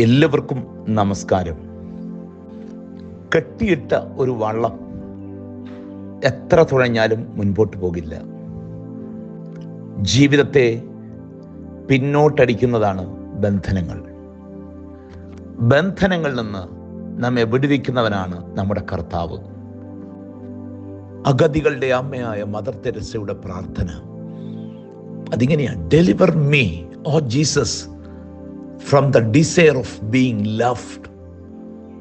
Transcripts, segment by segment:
എല്ലാവർക്കും നമസ്കാരം. കെട്ടിയിട്ട ഒരു വള്ളം എത്ര തുഴഞ്ഞാലും മുൻപോട്ട് പോകില്ല. ജീവിതത്തെ പിന്നോട്ടടിക്കുന്നതാണ് ബന്ധനങ്ങൾ. ബന്ധനങ്ങളിൽ നിന്ന് നമ്മെ വിടുവിക്കുന്നവനാണ് നമ്മുടെ കർത്താവ്? അഗതികളുടെ അമ്മയായ മദർ തെരസയുടെ പ്രാർത്ഥന. അതിങ്ങനെയാണ് deliver me O Jesus from the desire of being loved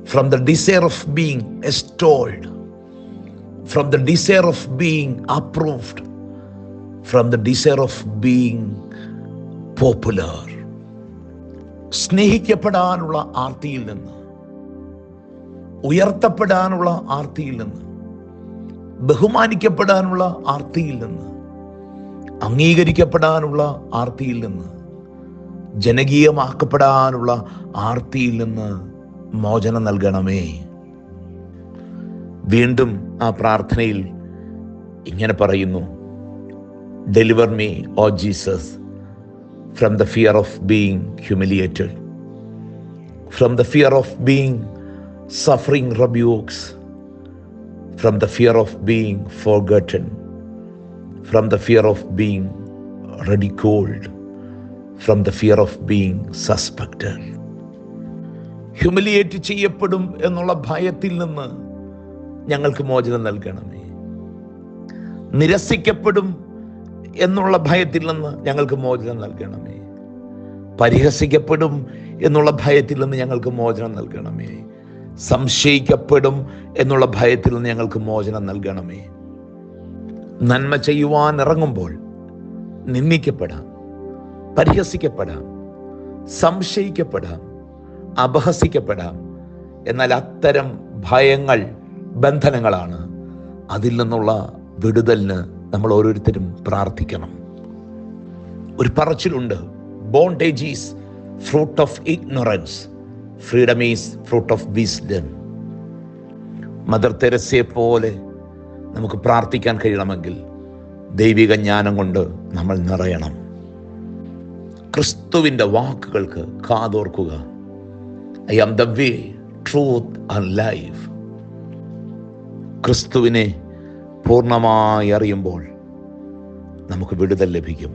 from the desire of being extolled from the desire of being approved from the desire of being popular സ്നേഹിക്കപ്പെടാനുള്ള ആർത്തിയിൽ നിന്ന് ഉയർത്തപ്പെടാനുള്ള ആർത്തിയിൽ നിന്ന് ബഹുമാനിക്കപ്പെടാനുള്ള ആർത്തിയിൽ നിന്ന് അംഗീകരിക്കപ്പെടാനുള്ള ആർത്തിയിൽ നിന്ന് ജനകീയമാക്കപ്പെടാനുള്ള ആർത്തിയിൽ നിന്ന് മോചനം നൽകണമേ. വീണ്ടും ആ പ്രാർത്ഥനയിൽ ഇങ്ങനെ പറയുന്നു deliver me O Jesus from the fear of being humiliated from the fear of being suffering rebukes from the fear of being forgotten from the fear of being ridiculed from the fear of being suspected humiliate ചെയ്യപ്പെടും എന്നുള്ള ഭയത്തിൽ നിന്ന് ഞങ്ങൾക്ക് മോചനം നൽകണമേ. നിരസിക്കപ്പെടും എന്നുള്ള ഭയത്തിൽ നിന്ന് ഞങ്ങൾക്ക് മോചനം നൽകണമേ. പരിഹസിക്കപ്പെടും എന്നുള്ള ഭയത്തിൽ നിന്ന് ഞങ്ങൾക്ക് മോചനം നൽകണമേ. സംശയിക്കപ്പെടും എന്നുള്ള ഭയത്തിൽ നിന്ന് ഞങ്ങൾക്ക് മോചനം നൽകണമേ. നന്മ ചെയ്യുവാൻ ഇറങ്ങുമ്പോൾ നിന്ദിക്കപ്പെടാം. പരിഹസിക്കപ്പെടാം സംശയിക്കപ്പെടാം അപഹസിക്കപ്പെടാം എന്നാൽ അത്തരം ഭയങ്ങൾ ബന്ധനങ്ങളാണ് അതിൽ നിന്നുള്ള വിടുതലിന് നമ്മൾ ഓരോരുത്തരും പ്രാർത്ഥിക്കണം. ഒരു പറച്ചിലുണ്ട് bondage is fruit of ignorance freedom is fruit of wisdom mother തെരസയെ പോലെ നമുക്ക് പ്രാർത്ഥിക്കാൻ കഴിയണമെങ്കിൽ ദൈവിക ജ്ഞാനം കൊണ്ട് നമ്മൾ നിറയണം. ക്രിസ്തുവിന്റെ വാക്കുകൾക്ക് കാതോർക്കുക. I am the way truth and life ക്രിസ്തുവിനെ പൂർണമായി അറിയുമ്പോൾ നമുക്ക് വിടുതൽ ലഭിക്കും.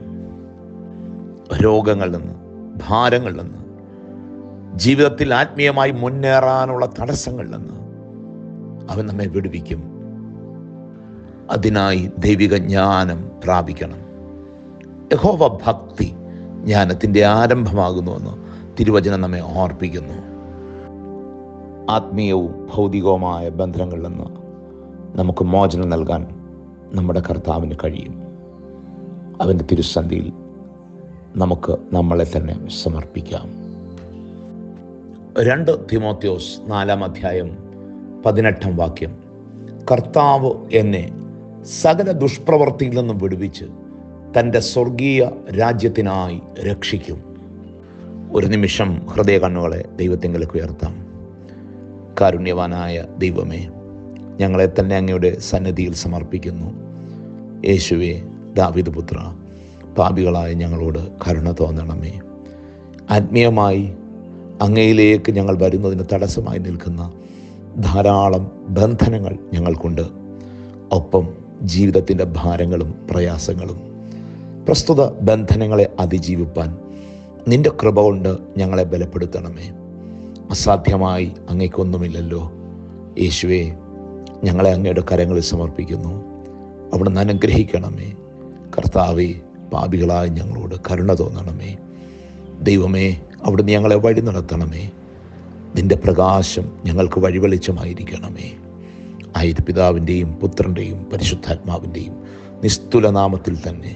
രോഗങ്ങളിൽ നിന്ന് ഭാരങ്ങളിൽ നിന്ന് ജീവിതത്തിൽ ആത്മീയമായി മുന്നേറാനുള്ള തടസ്സങ്ങളിൽ നിന്ന് അവൻ നമ്മെ വിടുവിക്കും. അതിനായി ദൈവിക ജ്ഞാനം പ്രാപിക്കണം. യഹോവ ഭക്തി ജ്ഞാനത്തിന്റെ ആരംഭമാകുന്നുവെന്ന് തിരുവചനം നമ്മെ ഓർപ്പിക്കുന്നു. ആത്മീയവും ഭൗതികവുമായ ബന്ധനങ്ങളിൽ നിന്ന് നമുക്ക് മോചനം നൽകാൻ നമ്മുടെ കർത്താവിന് കഴിയും. അവന്റെ തിരുസന്ധിയിൽ നമുക്ക് നമ്മളെ തന്നെ സമർപ്പിക്കാം. രണ്ട് തിമോത്യോസ് നാലാം അധ്യായം പതിനെട്ടാം വാക്യം. കർത്താവ് എന്നെ സകല ദുഷ്പ്രവർത്തിയിൽ നിന്നും വിടുവിച്ച് തന്റെ സ്വർഗീയ രാജ്യത്തിനായി രക്ഷിക്കും. ഒരു നിമിഷം ഹൃദയ കണ്ണുകളെ ദൈവത്തിങ്കിലേക്ക് ഉയർത്താം. കാരുണ്യവാനായ ദൈവമേ ഞങ്ങളെ തന്നെ അങ്ങയുടെ സന്നിധിയിൽ സമർപ്പിക്കുന്നു. യേശുവെ ദാവിദ് പുത്ര പാപികളായ ഞങ്ങളോട് കരുണ തോന്നണമേ. ആത്മീയമായി അങ്ങയിലേക്ക് ഞങ്ങൾ വരുന്നതിന് തടസ്സമായി നിൽക്കുന്ന ധാരാളം ബന്ധനങ്ങൾ ഞങ്ങൾക്കുണ്ട്. ഒപ്പം ജീവിതത്തിന്റെ ഭാരങ്ങളും പ്രയാസങ്ങളും പ്രസ്തുത ബന്ധനങ്ങളെ അതിജീവിപ്പാൻ നിന്റെ കൃപ കൊണ്ട് ഞങ്ങളെ ബലപ്പെടുത്തണമേ. അസാധ്യമായി അങ്ങേക്കൊന്നുമില്ലല്ലോ. യേശുവെ ഞങ്ങളെ അങ്ങയുടെ കരങ്ങളിൽ സമർപ്പിക്കുന്നു. അവിടുന്ന് അനുഗ്രഹിക്കണമേ. കർത്താവെ പാപികളായ ഞങ്ങളോട് കരുണ തോന്നണമേ. ദൈവമേ അവിടുന്ന് ഞങ്ങളെ വഴി നടത്തണമേ. നിന്റെ പ്രകാശം ഞങ്ങൾക്ക് വഴിവെളിച്ചമായിരിക്കണമേ. ആയത് പിതാവിന്റെയും പുത്രന്റെയും പരിശുദ്ധാത്മാവിന്റെയും നിസ്തുലനാമത്തിൽ തന്നെ